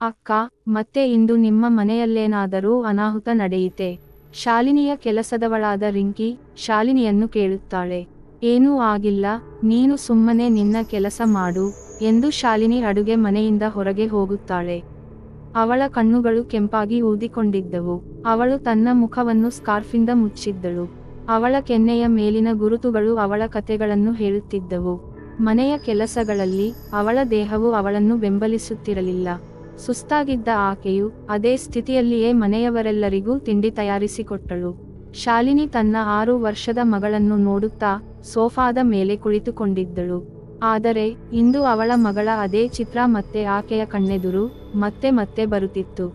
ಅಕ್ಕ, ಮತ್ತೆ ಇಂದು ನಿಮ್ಮ ಮನೆಯಲ್ಲೇನಾದರೂ ಅನಾಹುತ ನಡೆಯಿತೆ? ಶಾಲಿನಿಯ ಕೆಲಸದವಳಾದ ರಿಂಕಿ ಶಾಲಿನಿಯನ್ನು ಕೇಳುತ್ತಾಳೆ. ಏನೂ ಆಗಿಲ್ಲ, ನೀನು ಸುಮ್ಮನೆ ನಿನ್ನ ಕೆಲಸ ಮಾಡು ಎಂದು ಶಾಲಿನಿ ಅಡುಗೆ ಮನೆಯಿಂದ ಹೊರಗೆ ಹೋಗುತ್ತಾಳೆ. ಅವಳ ಕಣ್ಣುಗಳು ಕೆಂಪಾಗಿ ಊದಿಕೊಂಡಿದ್ದವು. ಅವಳು ತನ್ನ ಮುಖವನ್ನು ಸ್ಕಾರ್ಫಿಂದ ಮುಚ್ಚಿದ್ದಳು. ಅವಳ ಕೆನ್ನೆಯ ಮೇಲಿನ ಗುರುತುಗಳು ಅವಳ ಕತೆಗಳನ್ನು ಹೇಳುತ್ತಿದ್ದವು. ಮನೆಯ ಕೆಲಸಗಳಲ್ಲಿ ಅವಳ ದೇಹವು ಅವಳನ್ನು ಬೆಂಬಲಿಸುತ್ತಿರಲಿಲ್ಲ. ಸುಸ್ತಾಗಿದ್ದ ಆಕೆಯು ಅದೇ ಸ್ಥಿತಿಯಲ್ಲಿಯೇ ಮನೆಯವರೆಲ್ಲರಿಗೂ ತಿಂಡಿ ತಯಾರಿಸಿಕೊಟ್ಟಳು. ಶಾಲಿನಿ ತನ್ನ ಆರು ವರ್ಷದ ಮಗಳನ್ನು ನೋಡುತ್ತಾ ಸೋಫಾದ ಮೇಲೆ ಕುಳಿತುಕೊಂಡಿದ್ದಳು. ಆದರೆ ಇಂದು ಅವಳ ಮಗಳ ಅದೇ ಚಿತ್ರ ಮತ್ತೆ ಆಕೆಯ ಕಣ್ಣೆದುರು ಮತ್ತೆ ಮತ್ತೆ ಬರುತ್ತಿತ್ತು.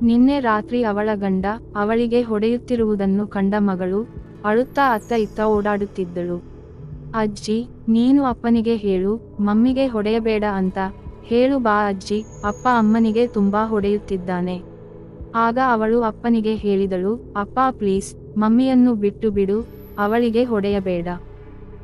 ನಿನ್ನೆ ರಾತ್ರಿ ಅವಳ ಗಂಡ ಅವಳಿಗೆ ಹೊಡೆಯುತ್ತಿರುವುದನ್ನು ಕಂಡ ಮಗಳು ಅಳುತ್ತಾ ಅತ್ತ ಇತ್ತ ಓಡಾಡುತ್ತಿದ್ದಳು. ಅಜ್ಜಿ, ನೀನು ಅಪ್ಪನಿಗೆ ಹೇಳು, ಮಮ್ಮಿಗೆ ಹೊಡೆಯಬೇಡ ಅಂತ ಹೇಳು ಬಾ ಅಜ್ಜಿ, ಅಪ್ಪ ಅಮ್ಮನಿಗೆ ತುಂಬಾ ಹೊಡೆಯುತ್ತಿದ್ದಾನೆ. ಆಗ ಅವಳು ಅಪ್ಪನಿಗೆ ಹೇಳಿದಳು, ಅಪ್ಪ ಪ್ಲೀಸ್, ಮಮ್ಮಿಯನ್ನು ಬಿಟ್ಟು ಬಿಡು, ಅವಳಿಗೆ ಹೊಡೆಯಬೇಡ.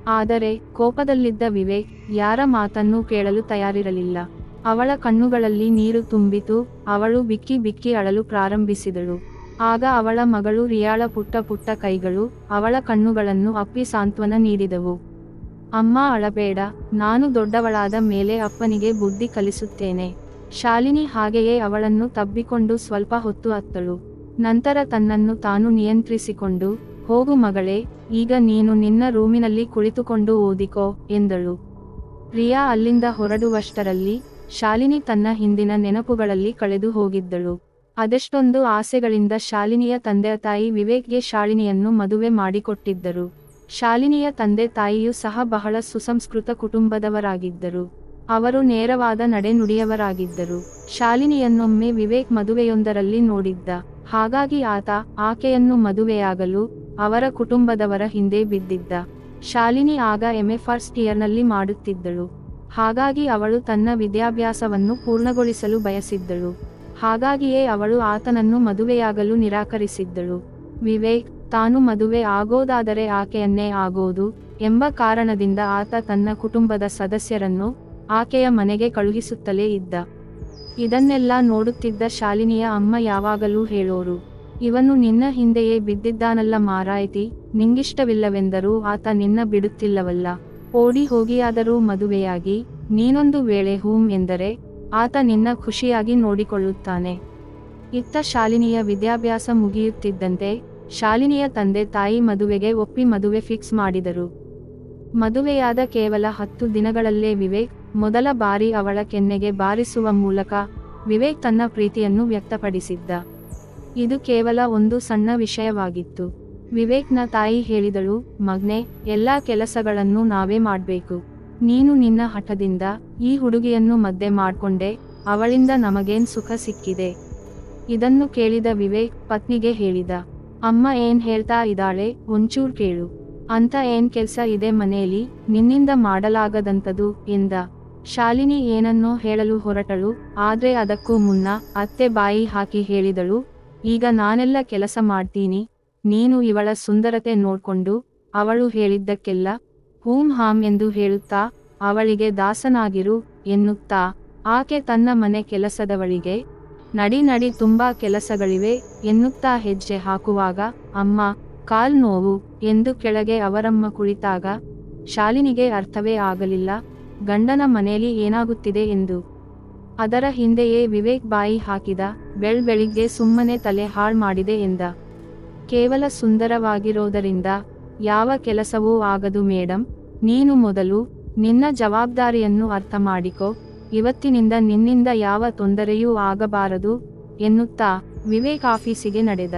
ಆದರೆ ಕೋಪದಲ್ಲಿದ್ದ ವಿವೇಕ್ ಯಾರ ಮಾತನ್ನೂ ಕೇಳಲು ತಯಾರಿರಲಿಲ್ಲ. ಅವಳ ಕಣ್ಣುಗಳಲ್ಲಿ ನೀರು ತುಂಬಿತು, ಅವಳು ಬಿಕ್ಕಿ ಬಿಕ್ಕಿ ಅಳಲು ಪ್ರಾರಂಭಿಸಿದಳು. ಆಗ ಅವಳ ಮಗಳು ರಿಯಾಳ ಪುಟ್ಟ ಪುಟ್ಟ ಕೈಗಳು ಅವಳ ಕಣ್ಣುಗಳನ್ನು ಅಪ್ಪಿ ಸಾಂತ್ವನ ನೀಡಿದವು. ಅಮ್ಮ ಅಳಬೇಡ, ನಾನು ದೊಡ್ಡವಳಾದ ಮೇಲೆ ಅಪ್ಪನಿಗೆ ಬುದ್ಧಿ ಕಲಿಸುತ್ತೇನೆ. ಶಾಲಿನಿ ಹಾಗೆಯೇ ಅವಳನ್ನು ತಬ್ಬಿಕೊಂಡು ಸ್ವಲ್ಪ ಹೊತ್ತು ಅತ್ತಳು. ನಂತರ ತನ್ನನ್ನು ತಾನು ನಿಯಂತ್ರಿಸಿಕೊಂಡು, ಹೋಗು ಮಗಳೇ, ಈಗ ನೀನು ನಿನ್ನ ರೂಮಿನಲ್ಲಿ ಕುಳಿತುಕೊಂಡು ಓದಿಕೋ, ಎಂದಳು. ಪ್ರಿಯಾ ಅಲ್ಲಿಂದ ಹೊರಡುವಷ್ಟರಲ್ಲಿ, ಶಾಲಿನಿ ತನ್ನ ಹಿಂದಿನ ನೆನಪುಗಳಲ್ಲಿ ಕಳೆದು ಹೋಗಿದ್ದಳು. ಅದೆಷ್ಟೊಂದು ಆಸೆಗಳಿಂದ ಶಾಲಿನಿಯ ತಂದೆ ತಾಯಿ ವಿವೇಕ್ಗೆ ಶಾಲಿನಿಯನ್ನು ಮದುವೆ ಮಾಡಿಕೊಟ್ಟಿದ್ದರು. ಶಾಲಿನಿಯ ತಂದೆ ತಾಯಿಯೂ ಸಹ ಬಹಳ ಸುಸಂಸ್ಕೃತ ಕುಟುಂಬದವರಾಗಿದ್ದರು. ಅವರು ನೇರವಾದ ನಡೆನುಡಿಯವರಾಗಿದ್ದರು. ಶಾಲಿನಿಯನ್ನೊಮ್ಮೆ ವಿವೇಕ್ ಮದುವೆಯೊಂದರಲ್ಲಿ ನೋಡಿದ್ದ. ಹಾಗಾಗಿ ಆತ ಆಕೆಯನ್ನು ಮದುವೆಯಾಗಲು ಅವರ ಕುಟುಂಬದವರ ಹಿಂದೆ ಬಿದ್ದಿದ್ದ. ಶಾಲಿನಿ ಆಗ ಎಂಎ ಫಸ್ಟ್ ಇಯರ್ನಲ್ಲಿ ಮಾಡುತ್ತಿದ್ದಳು. ಹಾಗಾಗಿ ಅವಳು ತನ್ನ ವಿದ್ಯಾಭ್ಯಾಸವನ್ನು ಪೂರ್ಣಗೊಳಿಸಲು ಬಯಸಿದ್ದಳು. ಹಾಗಾಗಿಯೇ ಅವಳು ಆತನನ್ನು ಮದುವೆಯಾಗಲು ನಿರಾಕರಿಸಿದ್ದಳು. ವಿವೇಕ್ ತಾನು ಮದುವೆ ಆಗೋದಾದರೆ ಆಕೆಯನ್ನೇ ಆಗೋದು ಎಂಬ ಕಾರಣದಿಂದ ಆತ ತನ್ನ ಕುಟುಂಬದ ಸದಸ್ಯರನ್ನು ಆಕೆಯ ಮನೆಗೆ ಕಳುಹಿಸುತ್ತಲೇ ಇದ್ದ. ಇದನ್ನೆಲ್ಲ ನೋಡುತ್ತಿದ್ದ ಶಾಲಿನಿಯ ಅಮ್ಮ ಯಾವಾಗಲೂ ಹೇಳೋರು, ಇವನು ನಿನ್ನ ಹಿಂದೆಯೇ ಬಿದ್ದಿದ್ದಾನಲ್ಲ ಮಾರಾಯ್ತಿ, ನಿಂಗಿಷ್ಟವಿಲ್ಲವೆಂದರೂ ಆತ ನಿನ್ನ ಬಿಡುತ್ತಿಲ್ಲವಲ್ಲ. ಓಡಿ ಹೋಗಿಯಾದರೂ ಮದುವೆಯಾಗಿ, ನೀನೊಂದು ವೇಳೆ ಹೂಂ ಎಂದರೆ ಆತ ನಿನ್ನ ಖುಷಿಯಾಗಿ ನೋಡಿಕೊಳ್ಳುತ್ತಾನೆ ಇತ್ತ ಶಾಲಿನಿಯ ವಿದ್ಯಾಭ್ಯಾಸ ಮುಗಿಯುತ್ತಿದ್ದಂತೆ ಶಾಲಿನಿಯ ತಂದೆ ತಾಯಿ ಮದುವೆಗೆ ಒಪ್ಪಿ ಮದುವೆ ಫಿಕ್ಸ್ ಮಾಡಿದರು. ಮದುವೆಯಾದ ಕೇವಲ ಹತ್ತು ದಿನಗಳಲ್ಲೇ ವಿವೇಕ್, ಮೊದಲ ಬಾರಿ ಅವಳ ಕೆನ್ನೆಗೆ ಬಾರಿಸುವ ಮೂಲಕ ವಿವೇಕ್ ತನ್ನ ಪ್ರೀತಿಯನ್ನು ವ್ಯಕ್ತಪಡಿಸಿದ್ದ. ಇದು ಕೇವಲ ಒಂದು ಸಣ್ಣ ವಿಷಯವಾಗಿತ್ತು. ವಿವೇಕ್ನ ತಾಯಿ ಹೇಳಿದಳು, ಮಗ್ನೆ, ಎಲ್ಲ ಕೆಲಸಗಳನ್ನು ನಾವೇ ಮಾಡಬೇಕು. ನೀನು ನಿನ್ನ ಹಠದಿಂದ ಈ ಹುಡುಗಿಯನ್ನು ಮದ್ದೆ ಮಾಡ್ಕೊಂಡೆ, ಅವಳಿಂದ ನಮಗೇನ್ ಸುಖ ಸಿಕ್ಕಿದೆ? ಇದನ್ನು ಕೇಳಿದ ವಿವೇಕ್ ಪತ್ನಿಗೆ ಹೇಳಿದ. ಅಮ್ಮ ಏನ್ ಹೇಳ್ತಾ ಇದ್ದಾಳೆ, ಒಂಚೂರ್ ಕೇಳು. ಅಂತ ಏನ್ ಕೆಲ್ಸ ಇದೆ ಮನೆಯಲ್ಲಿ ನಿನ್ನಿಂದ ಮಾಡಲಾಗದಂತದು ಎಂದ. ಶಾಲಿನಿ ಏನನ್ನೋ ಹೇಳಲು ಹೊರಟಳು, ಆದ್ರೆ ಅದಕ್ಕೂ ಮುನ್ನ ಅತ್ತೆ ಬಾಯಿ ಹಾಕಿ ಹೇಳಿದಳು, ಈಗ ನಾನೆಲ್ಲ ಕೆಲಸ ಮಾಡ್ತೀನಿ, ನೀನು ಇವಳ ಸುಂದರತೆ ನೋಡ್ಕೊಂಡು, ಅವಳು ಹೇಳಿದ್ದಕ್ಕೆಲ್ಲ, ಹೂಂ ಹಾಂ ಎಂದು ಹೇಳುತ್ತಾ, ಅವಳಿಗೆ ದಾಸನಾಗಿರು ಎನ್ನುತ್ತಾ, ಆಕೆ ತನ್ನ ಮನೆ ಕೆಲಸದವಳಿಗೆ ನಡಿ ನಡಿ ತುಂಬಾ ಕೆಲಸಗಳಿವೆ ಎನ್ನುತ್ತಾ ಹೆಜ್ಜೆ ಹಾಕುವಾಗ, ಅಮ್ಮ, ಕಾಲ್ ನೋವು ಎಂದು ಕೆಳಗೆ ಅವರಮ್ಮ ಕುಳಿತಾಗ, ಶಾಲಿನಿಗೆ ಅರ್ಥವೇ ಆಗಲಿಲ್ಲ, ಗಂಡನ ಮನೆಯಲ್ಲಿ ಏನಾಗುತ್ತಿದೆ ಎಂದು. ಅದರ ಹಿಂದೆಯೇ ವಿವೇಕ್ ಬಾಯಿ ಹಾಕಿದ, ಬೆಳ್ ಬೆಳಿಗ್ಗೆ ಸುಮ್ಮನೆ ತಲೆ ಹಾಳ್ ಮಾಡಿದೆ ಎಂದ. ಕೇವಲ ಸುಂದರವಾಗಿರೋದರಿಂದ ಯಾವ ಕೆಲಸವೂ ಆಗದು ಮೇಡಮ್ ನೀನು ಮೊದಲು ನಿನ್ನ ಜವಾಬ್ದಾರಿಯನ್ನು ಅರ್ಥ ಮಾಡಿಕೊ ಇವತ್ತಿನಿಂದ ನಿನ್ನಿಂದ ಯಾವ ತೊಂದರೆಯೂ ಆಗಬಾರದು, ಎನ್ನುತ್ತಾ ವಿವೇಕ್ ಆಫೀಸಿಗೆ ನಡೆದ.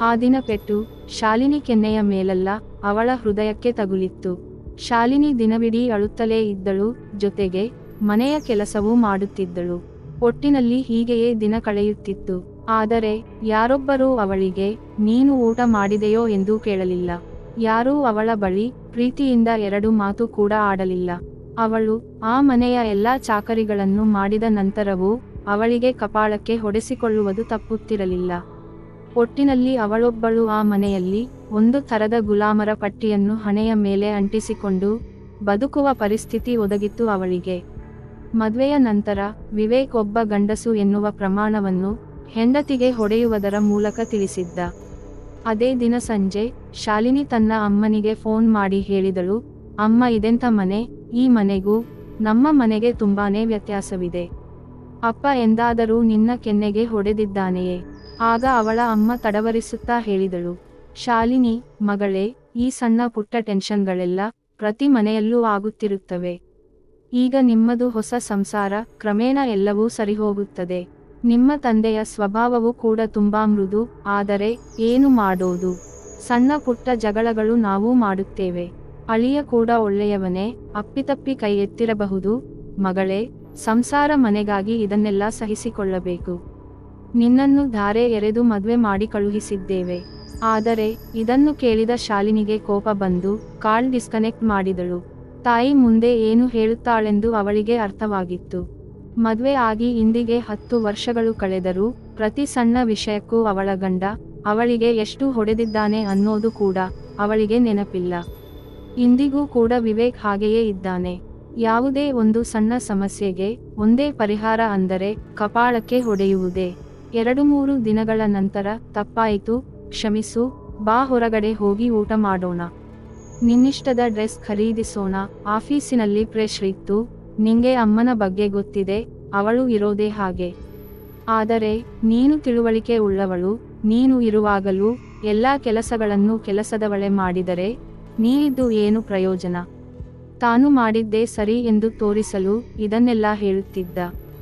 ಆ ದಿನ ಪೆಟ್ಟು, ಶಾಲಿನಿ ಕೆನ್ನೆಯ ಮೇಲಲ್ಲ, ಅವಳ ಹೃದಯಕ್ಕೆ ತಗುಲಿತ್ತು. ಶಾಲಿನಿ ದಿನವಿಡೀ ಅಳುತ್ತಲೇ ಇದ್ದಳು, ಜೊತೆಗೆ ಮನೆಯ ಕೆಲಸವೂ ಮಾಡುತ್ತಿದ್ದಳು. ಒಟ್ಟಿನಲ್ಲಿ ಹೀಗೆಯೇ ದಿನ ಕಳೆಯುತ್ತಿತ್ತು. ಆದರೆ, ಯಾರೊಬ್ಬರೂ ಅವಳಿಗೆ, ನೀನು ಊಟ ಮಾಡಿದೆಯೋ ಎಂದು ಕೇಳಲಿಲ್ಲ. ಯಾರೂ ಅವಳ ಬಳಿ ಪ್ರೀತಿಯಿಂದ ಎರಡು ಮಾತು ಕೂಡ ಆಡಲಿಲ್ಲ. ಅವಳು ಆ ಮನೆಯ ಎಲ್ಲಾ ಚಾಕರಿಗಳನ್ನು ಮಾಡಿದ ನಂತರವೂ ಅವಳಿಗೆ ಕಪಾಳಕ್ಕೆ ಹೊಡೆಸಿಕೊಳ್ಳುವುದು ತಪ್ಪುತ್ತಿರಲಿಲ್ಲ. ಒಟ್ಟಿನಲ್ಲಿ ಅವಳೊಬ್ಬಳು ಆ ಮನೆಯಲ್ಲಿ ಒಂದು ಥರದ ಗುಲಾಮರ ಪಟ್ಟಿಯನ್ನು ಹಣೆಯ ಮೇಲೆ ಅಂಟಿಸಿಕೊಂಡು ಬದುಕುವ ಪರಿಸ್ಥಿತಿ ಒದಗಿತ್ತು ಅವಳಿಗೆ. ಮದುವೆಯ ನಂತರ ವಿವೇಕ್ ಒಬ್ಬ ಗಂಡಸು ಎನ್ನುವ ಪ್ರಮಾಣವನ್ನು ಹೆಂಡತಿಗೆ ಹೊಡೆಯುವುದರ ಮೂಲಕ ತಿಳಿಸಿದ್ದ. ಅದೇ ದಿನ ಸಂಜೆ ಶಾಲಿನಿ ತನ್ನ ಅಮ್ಮನಿಗೆ ಫೋನ್ ಮಾಡಿ ಹೇಳಿದಳು, ಅಮ್ಮ ಇದೆಂಥ ಮನೆ? ಈ ಮನೆಗೂ ನಮ್ಮ ಮನೆಗೆ ತುಂಬಾನೇ ವ್ಯತ್ಯಾಸವಿದೆ. ಅಪ್ಪ ಎಂದಾದರೂ ನಿನ್ನ ಕೆನ್ನೆಗೆ ಹೊಡೆದಿದ್ದಾನೆಯೇ? ಆಗ ಅವಳ ಅಮ್ಮ ತಡವರಿಸುತ್ತಾ ಹೇಳಿದಳು. ಶಾಲಿನಿ, ಮಗಳೇ, ಈ ಸಣ್ಣ ಪುಟ್ಟ ಟೆನ್ಷನ್ಗಳೆಲ್ಲ ಪ್ರತಿ ಮನೆಯಲ್ಲೂ ಆಗುತ್ತಿರುತ್ತವೆ. ಈಗ ನಿಮ್ಮದು ಹೊಸ ಸಂಸಾರ ಕ್ರಮೇಣ ಎಲ್ಲವೂ ಸರಿಹೋಗುತ್ತದೆ. ನಿಮ್ಮ ತಂದೆಯ ಸ್ವಭಾವವು ಕೂಡ ತುಂಬಾ ಮೃದು, ಆದರೆ ಏನು ಮಾಡೋದು? ಸಣ್ಣ ಪುಟ್ಟ ಜಗಳಗಳು ನಾವು ಮಾಡುತ್ತೇವೆ. ಅಳಿಯ ಕೂಡ ಒಳ್ಳೆಯವನೇ, ಅಪ್ಪಿತಪ್ಪಿ ಕೈ ಎತ್ತಿರಬಹುದು ಮಗಳೇ, ಸಂಸಾರ ಮನೆಗಾಗಿ ಇದನ್ನೆಲ್ಲ ಸಹಿಸಿಕೊಳ್ಳಬೇಕು. ನಿನ್ನನ್ನು ಧಾರೆ ಎರೆದು ಮದುವೆ ಮಾಡಿ ಕಳುಹಿಸಿದ್ದೇವೆ. ಆದರೆ, ಇದನ್ನು ಕೇಳಿದ ಶಾಲಿನಿಗೆ ಕೋಪ ಬಂದು ಕಾಲ್ ಡಿಸ್ಕನೆಕ್ಟ್ ಮಾಡಿದಳು. ತಾಯಿ ಮುಂದೆ ಏನು ಹೇಳುತ್ತಾಳೆಂದು ಅವಳಿಗೆ ಅರ್ಥವಾಗಿತ್ತು. ಮದುವೆ ಆಗಿ ಇಂದಿಗೆ ಹತ್ತು ವರ್ಷಗಳು ಕಳೆದರೂ ಪ್ರತಿ ಸಣ್ಣ ವಿಷಯಕ್ಕೂ ಅವಳ ಗಂಡ, ಅವಳಿಗೆ ಎಷ್ಟು ಹೊಡೆದಿದ್ದಾನೆ ಅನ್ನೋದು ಕೂಡ ಅವಳಿಗೆ ನೆನಪಿಲ್ಲ. ಇಂದಿಗೂ ಕೂಡ ವಿವೇಕ್ ಹಾಗೆಯೇ ಇದ್ದಾನೆ. ಯಾವುದೇ ಒಂದು ಸಣ್ಣ ಸಮಸ್ಯೆಗೆ ಒಂದೇ ಪರಿಹಾರ ಅಂದರೆ ಕಪಾಳಕ್ಕೆ ಹೊಡೆಯುವುದೇ. ಎರಡು ಮೂರು ದಿನಗಳ ನಂತರ ತಪ್ಪಾಯಿತು, ಕ್ಷಮಿಸು, ಬಾ ಹೊರಗಡೆ ಹೋಗಿ ಊಟ ಮಾಡೋಣ. ನಿನ್ನಿಷ್ಟದ ಡ್ರೆಸ್ ಖರೀದಿಸೋಣ, ಆಫೀಸಿನಲ್ಲಿ ಪ್ರೆಶ್ ಇತ್ತು, ನಿಂಗೆ ಅಮ್ಮನ ಬಗ್ಗೆ ಗೊತ್ತಿದೆ, ಅವಳು ಇರೋದೇ ಹಾಗೆ. ಆದರೆ, ನೀನು ತಿಳುವಳಿಕೆ ಉಳ್ಳವಳು, ನೀನು ಇರುವಾಗಲೂ ಎಲ್ಲ ಕೆಲಸಗಳನ್ನು ಕೆಲಸದವಳೆ ಮಾಡಿದರೆ ನೀನಿದ್ದು ಏನು ಪ್ರಯೋಜನ? ತಾನು ಮಾಡಿದ್ದೇ ಸರಿ ಎಂದು ತೋರಿಸಲು ಇದನ್ನೆಲ್ಲ ಹೇಳುತ್ತಿದ್ದ.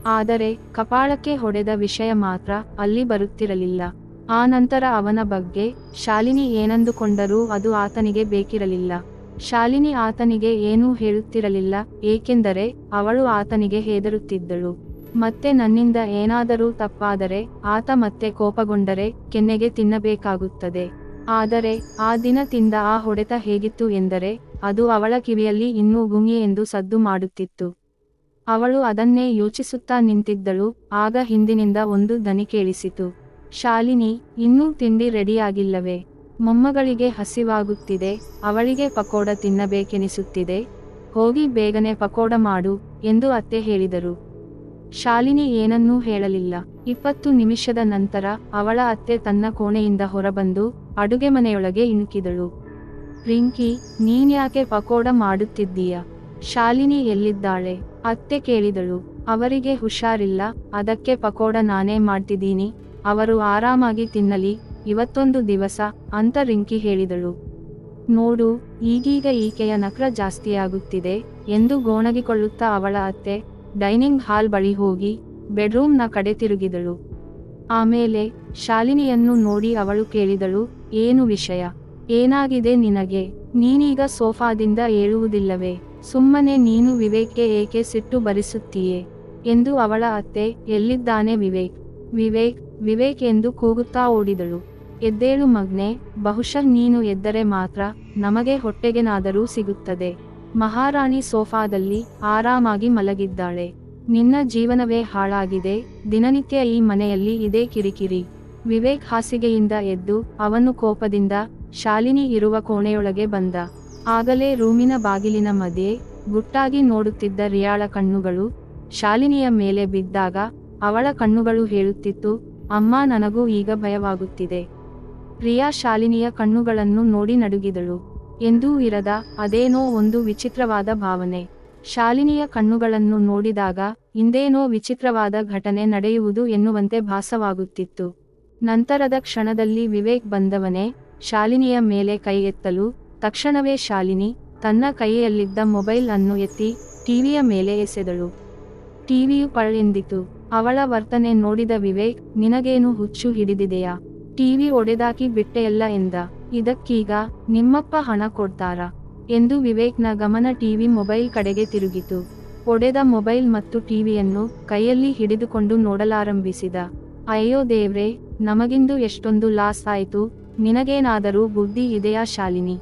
ಆದರೆ ಕಪಾಳಕ್ಕೆ ಹೊಡೆದ ವಿಷಯ ಮಾತ್ರ ಅಲ್ಲಿ ಬರುತ್ತಿರಲಿಲ್ಲ. ಆ ನಂತರ ಅವನ ಬಗ್ಗೆ ಶಾಲಿನಿ ಏನಂದುಕೊಂಡರೂ ಅದು ಆತನಿಗೆ ಬೇಕಿರಲಿಲ್ಲ. ಶಾಲಿನಿ ಆತನಿಗೆ ಏನೂ ಹೇಳುತ್ತಿರಲಿಲ್ಲ, ಏಕೆಂದರೆ ಅವಳು ಆತನಿಗೆ ಹೆದರುತ್ತಿದ್ದಳು. ಮತ್ತೆ ನನ್ನಿಂದ ಏನಾದರೂ ತಪ್ಪಾದರೆ ಆತ ಮತ್ತೆ ಕೋಪಗೊಂಡರೆ ಕೆನ್ನೆಗೆ ತಿನ್ನಬೇಕಾಗುತ್ತದೆ. ಆದರೆ, ಆ ದಿನ ತಿಂದ ಆ ಹೊಡೆತ ಹೇಗಿತ್ತು ಎಂದರೆ, ಅದು ಅವಳ ಕಿವಿಯಲ್ಲಿ ಇನ್ನೂ ಗುಂಗಿ ಎಂದು ಸದ್ದು ಮಾಡುತ್ತಿತ್ತು. ಅವಳು ಅದನ್ನೇ ಯೋಚಿಸುತ್ತಾ ನಿಂತಿದ್ದಳು, ಆಗ ಹಿಂದಿನಿಂದ ಒಂದು ದನಿ ಕೇಳಿಸಿತು. ಶಾಲಿನಿ, ಇನ್ನೂ ತಿಂಡಿ ರೆಡಿಯಾಗಿಲ್ಲವೇ. ಮೊಮ್ಮಗಳಿಗೆ ಹಸಿವಾಗುತ್ತಿದೆ, ಅವಳಿಗೆ ಪಕೋಡ ತಿನ್ನಬೇಕೆನಿಸುತ್ತಿದೆ. ಹೋಗಿ ಬೇಗನೆ ಪಕೋಡ ಮಾಡು, ಎಂದು ಅತ್ತೆ ಹೇಳಿದರು. ಶಾಲಿನಿ ಏನನ್ನೂ ಹೇಳಲಿಲ್ಲ. ಇಪ್ಪತ್ತು ನಿಮಿಷದ ನಂತರ ಅವಳ ಅತ್ತೆ ತನ್ನ ಕೋಣೆಯಿಂದ ಹೊರಬಂದು ಅಡುಗೆ ಮನೆಯೊಳಗೆ ಇಣುಕಿದಳು. ರಿಂಕಿ ನೀನ್ಯಾಕೆ ಪಕೋಡ ಮಾಡುತ್ತಿದ್ದೀಯ? ಶಾಲಿನಿ ಎಲ್ಲಿದ್ದಾಳೆ? ಅತ್ತೆ ಕೇಳಿದಳು. ಅವರಿಗೆ ಹುಷಾರಿಲ್ಲ, ಅದಕ್ಕೆ ಪಕೋಡ ನಾನೇ ಮಾಡ್ತಿದ್ದೀನಿ. ಅವರು ಆರಾಮಾಗಿ ತಿನ್ನಲಿ, ಇವತ್ತೊಂದು ದಿವಸ, ಅಂತ ರಿಂಕಿ ಹೇಳಿದಳು. ನೋಡು, ಈಗೀಗ ಈಕೆಯ ನಕ್ರ ಜಾಸ್ತಿಯಾಗುತ್ತಿದೆ, ಎಂದು ಗೋಣಗಿಕೊಳ್ಳುತ್ತಾ ಅವಳ ಅತ್ತೆ ಡೈನಿಂಗ್ ಹಾಲ್ ಬಳಿ ಹೋಗಿ ಬೆಡ್ರೂಮ್ನ ಕಡೆ ತಿರುಗಿದಳು. ಆಮೇಲೆ ಶಾಲಿನಿಯನ್ನು ನೋಡಿ ಅವಳು ಕೇಳಿದಳು. ಏನು ವಿಷಯ? ಏನಾಗಿದೆ ನಿನಗೆ? ನೀನೀಗ ಸೋಫಾದಿಂದ ಏಳುವುದಿಲ್ಲವೇ? ಸುಮ್ಮನೆ ನೀನು ವಿವೇಕ್ಗೆ ಏಕೆ ಸಿಟ್ಟು ಬರಿಸುತ್ತೀಯೇ? ಎಂದು ಅವಳ ಅತ್ತೆ, ಎಲ್ಲಿದ್ದಾನೆ ವಿವೇಕ್? ವಿವೇಕ್ ವಿವೇಕ್ ಎಂದು ಕೂಗುತ್ತಾ ಓಡಿದಳು. ಎದ್ದೇಳು ಮಗ್ನೆ, ಬಹುಶಃ ನೀನು ಎದ್ದರೆ ಮಾತ್ರ ನಮಗೆ ಹೊಟ್ಟೆಗೆನಾದರೂ ಸಿಗುತ್ತದೆ. ಮಹಾರಾಣಿ ಸೋಫಾದಲ್ಲಿ ಆರಾಮಾಗಿ ಮಲಗಿದ್ದಾಳೆ. ನಿನ್ನ ಜೀವನವೇ ಹಾಳಾಗಿದೆ, ದಿನನಿತ್ಯ ಈ ಮನೆಯಲ್ಲಿ ಇದೇ ಕಿರಿಕಿರಿ. ವಿವೇಕ್ ಹಾಸಿಗೆಯಿಂದ ಎದ್ದು ಅವನು ಕೋಪದಿಂದ ಶಾಲಿನಿ ಇರುವ ಕೋಣೆಯೊಳಗೆ ಬಂದ. ಆಗಲೇ ರೂಮಿನ ಬಾಗಿಲಿನ ಮಧ್ಯೆ ಗುಟ್ಟಾಗಿ ನೋಡುತ್ತಿದ್ದ ರಿಯಾಳ ಕಣ್ಣುಗಳು ಶಾಲಿನಿಯ ಮೇಲೆ ಬಿದ್ದಾಗ ಅವಳ ಕಣ್ಣುಗಳು ಹೇಳುತ್ತಿತ್ತು, ಅಮ್ಮ, ನನಗೂ ಈಗ ಭಯವಾಗುತ್ತಿದೆ ರಿಯಾ ಶಾಲಿನಿಯ ಕಣ್ಣುಗಳನ್ನು ನೋಡಿ ನಡುಗಿದಳು. ಎಂದೂ ಇರದ ಅದೇನೋ ಒಂದು ವಿಚಿತ್ರವಾದ ಭಾವನೆ ಶಾಲಿನಿಯ ಕಣ್ಣುಗಳನ್ನು ನೋಡಿದಾಗ, ಇಂದೇನೋ ವಿಚಿತ್ರವಾದ ಘಟನೆ ನಡೆಯುವುದು ಎನ್ನುವಂತೆ ಭಾಸವಾಗುತ್ತಿತ್ತು. ನಂತರದ ಕ್ಷಣದಲ್ಲಿ ವಿವೇಕ್ ಬಂದವನೇ ಶಾಲಿನಿಯ ಮೇಲೆ ಕೈ ಎತ್ತಲು, ತಕ್ಷಣವೇ ಶಾಲಿನಿ ತನ್ನ ಕೈಯಲ್ಲಿದ್ದ ಮೊಬೈಲ್ ಅನ್ನು ಎತ್ತಿ ಟಿವಿಯ ಮೇಲೆ ಎಸೆದಳು. ಟಿವಿಯು ಪಳೆಂದಿತು ಅವಳ ವರ್ತನೆ ನೋಡಿದ ವಿವೇಕ್, ನಿನಗೇನು ಹುಚ್ಚು ಹಿಡಿದಿದೆಯಾ? ಟಿವಿ ಒಡೆದಾಕಿ ಬಿಟ್ಟೆಯಲ್ಲ ಎಂದ. ಇದಕ್ಕೀಗ ನಿಮ್ಮಪ್ಪ ಹಣ ಕೊಡ್ತಾರಾ ಎಂದು ವಿವೇಕ್ನ ಗಮನ ಟಿವಿ ಮೊಬೈಲ್ ಕಡೆಗೆ ತಿರುಗಿತು. ಒಡೆದ ಮೊಬೈಲ್ ಮತ್ತು ಟಿವಿಯನ್ನು ಕೈಯಲ್ಲಿ ಹಿಡಿದುಕೊಂಡು ನೋಡಲಾರಂಭಿಸಿದ. ಅಯ್ಯೋ ದೇವ್ರೇ ನಮಗಿಂದು ಎಷ್ಟೊಂದು ಲಾಸ್ ಆಯಿತು, ನಿನಗೇನಾದರೂ ಬುದ್ಧಿ ಇದೆಯಾ ಶಾಲಿನಿ?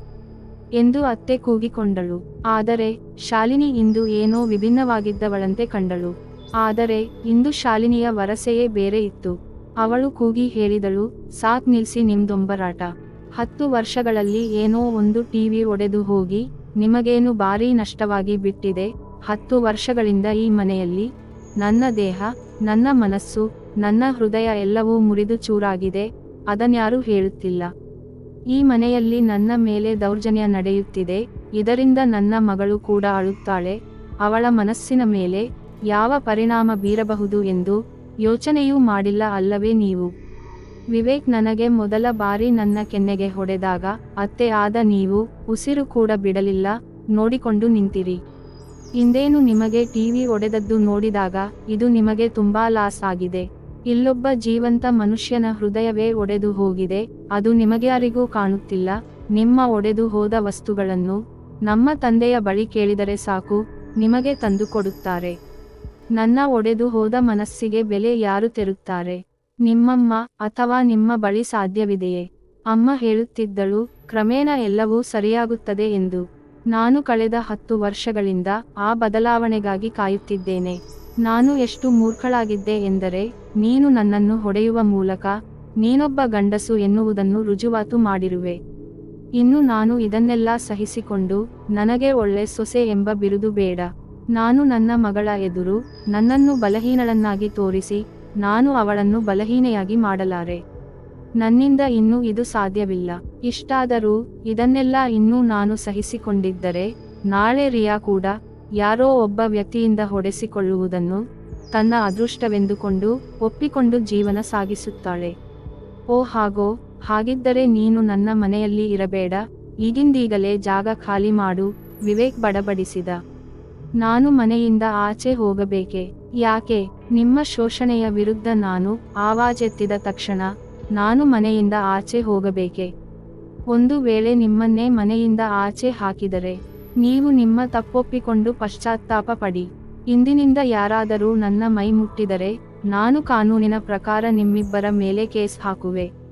ಎಂದು ಅತ್ತೆ ಕೂಗಿಕೊಂಡಳು. ಆದರೆ, ಶಾಲಿನಿ ಇಂದು ಏನೋ ವಿಭಿನ್ನವಾಗಿದ್ದವಳಂತೆ ಕಂಡಳು. ಆದರೆ, ಇಂದು ಶಾಲಿನಿಯ ವರಸೆಯೇ ಬೇರೆ ಇತ್ತು. ಅವಳು ಕೂಗಿ ಹೇಳಿದಳು, ಸಾಕ್ ನಿಲ್ಸಿ ನಿಮ್ದೊಂಬರಾಟ. ಹತ್ತು ವರ್ಷಗಳಲ್ಲಿ ಏನೋ ಒಂದು ಟಿವಿ ಒಡೆದು ಹೋಗಿ, ನಿಮಗೇನು ಭಾರೀ ನಷ್ಟವಾಗಿ ಬಿಟ್ಟಿದೆ? ಹತ್ತು ವರ್ಷಗಳಿಂದ ಈ ಮನೆಯಲ್ಲಿ, ನನ್ನ ದೇಹ, ನನ್ನ ಮನಸ್ಸು ನನ್ನ ಹೃದಯ ಎಲ್ಲವೂ ಮುರಿದು ಚೂರಾಗಿದೆ, ಅದನ್ಯಾರೂ ಹೇಳುತ್ತಿಲ್ಲ. ಈ ಮನೆಯಲ್ಲಿ ನನ್ನ ಮೇಲೆ ದೌರ್ಜನ್ಯ ನಡೆಯುತ್ತಿದೆ, ಇದರಿಂದ ನನ್ನ ಮಗಳು ಕೂಡ ಅಳುತ್ತಾಳೆ, ಅವಳ ಮನಸ್ಸಿನ ಮೇಲೆ ಯಾವ ಪರಿಣಾಮ ಬೀರಬಹುದು ಎಂದು ಯೋಚನೆಯೂ ಮಾಡಿಲ್ಲ ಅಲ್ಲವೇ ನೀವು. ವಿವೇಕ್ ನನಗೆ ಮೊದಲ ಬಾರಿ ನನ್ನ ಕೆನ್ನೆಗೆ ಹೊಡೆದಾಗ, ಅತ್ತೆ ಆದ ನೀವು ಉಸಿರು ಕೂಡ ಬಿಡಲಿಲ್ಲ, ನೋಡಿಕೊಂಡು ನಿಂತಿರಿ. ಇಂದೇನು ನಿಮಗೆ ಟಿವಿ ಒಡೆದದ್ದು ನೋಡಿದಾಗ, ಇದು ನಿಮಗೆ ತುಂಬಾ ಲಾಸ್ ಆಗಿದೆ. ಇಲ್ಲೊಬ್ಬ ಜೀವಂತ ಮನುಷ್ಯನ ಹೃದಯವೇ ಒಡೆದು ಹೋಗಿದೆ, ಅದು ನಿಮಗ್ಯಾರಿಗೂ ಕಾಣುತ್ತಿಲ್ಲ, ನಿಮ್ಮ ಒಡೆದು ಹೋದ ವಸ್ತುಗಳನ್ನು ನಮ್ಮ ತಂದೆಯ ಬಳಿ ಕೇಳಿದರೆ ಸಾಕು, ನಿಮಗೆ ತಂದುಕೊಡುತ್ತಾರೆ. ನನ್ನ ಒಡೆದು ಹೋದ ಮನಸ್ಸಿಗೆ ಬೆಲೆ ಯಾರು ತೆರುತ್ತಾರೆ? ನಿಮ್ಮಮ್ಮ ಅಥವಾ ನಿಮ್ಮ ಬಳಿ ಸಾಧ್ಯವಿದೆಯೇ? ಅಮ್ಮ ಹೇಳುತ್ತಿದ್ದಳು, ಕ್ರಮೇಣ ಎಲ್ಲವೂ ಸರಿಯಾಗುತ್ತದೆ ಎಂದು. ನಾನು ಕಳೆದ ಹತ್ತು ವರ್ಷಗಳಿಂದ ಆ ಬದಲಾವಣೆಗಾಗಿ ಕಾಯುತ್ತಿದ್ದೇನೆ. ನಾನು ಎಷ್ಟು ಮೂರ್ಖಳಾಗಿದ್ದೆ ಎಂದರೆ, ನೀನು ನನ್ನನ್ನು ಹೊಡೆಯುವ ಮೂಲಕ, ನೀನೊಬ್ಬ ಗಂಡಸು ಎನ್ನುವುದನ್ನು ರುಜುವಾತು ಮಾಡಿರುವೆ. ಇನ್ನು ನಾನು ಇದನ್ನೆಲ್ಲ ಸಹಿಸಿಕೊಂಡು, ನನಗೆ ಒಳ್ಳೆ ಸೊಸೆ ಎಂಬ ಬಿರುದು ಬೇಡ. ನಾನು ನನ್ನ ಮಗಳ ಎದುರು, ನನ್ನನ್ನು ಬಲಹೀನಳನ್ನಾಗಿ ತೋರಿಸಿ, ನಾನು ಅವಳನ್ನು ಬಲಹೀನೆಯಾಗಿ ಮಾಡಲಾರೆ. ನನ್ನಿಂದ ಇನ್ನೂ ಇದು ಸಾಧ್ಯವಿಲ್ಲ. ಇಷ್ಟಾದರೂ, ಇದನ್ನೆಲ್ಲ ಇನ್ನೂ ನಾನು ಸಹಿಸಿಕೊಂಡಿದ್ದರೆ, ನಾಳೆ ರಿಯಾ ಕೂಡ ಯಾರೋ ಒಬ್ಬ ವ್ಯಕ್ತಿಯಿಂದ ಹೊಡೆಸಿಕೊಳ್ಳುವುದನ್ನು ತನ್ನ ಅದೃಷ್ಟವೆಂದುಕೊಂಡು ಒಪ್ಪಿಕೊಂಡು ಜೀವನ ಸಾಗಿಸುತ್ತಾಳೆ. ಓ ಹಾಗೋ, ಹಾಗಿದ್ದರೆ ನೀನು ನನ್ನ ಮನೆಯಲ್ಲಿ ಇರಬೇಡ, ಈಗಿಂದೀಗಲೇ ಜಾಗ ಖಾಲಿ ಮಾಡು, ವಿವೇಕ್ ಬಡಬಡಿಸಿದ. ನಾನು ಮನೆಯಿಂದ ಆಚೆ ಹೋಗಬೇಕೆ? ಯಾಕೆ? ನಿಮ್ಮ ಶೋಷಣೆಯ ವಿರುದ್ಧ ನಾನು ಆವಾಜೆತ್ತಿದ ತಕ್ಷಣ ನಾನು ಮನೆಯಿಂದ ಆಚೆ ಹೋಗಬೇಕೆ? ಒಂದು ವೇಳೆ ನಿಮ್ಮನ್ನೇ ಮನೆಯಿಂದ ಆಚೆ ಹಾಕಿದರೆ ನೀವು ನಿಮ್ಮ ತಪ್ಪೊಪ್ಪಿಕೊಂಡು ಪಶ್ಚಾತ್ತಾಪ ಪಡಿ. ಇಂದಿನಿಂದ ಯಾರಾದರೂ ನನ್ನ ಮೈ ಮುಟ್ಟಿದರೆ, ನಾನು ಕಾನೂನಿನ ಪ್ರಕಾರ ನಿಮ್ಮಿಬ್ಬರ ಮೇಲೆ ಕೇಸ್ ಹಾಕುವೆ.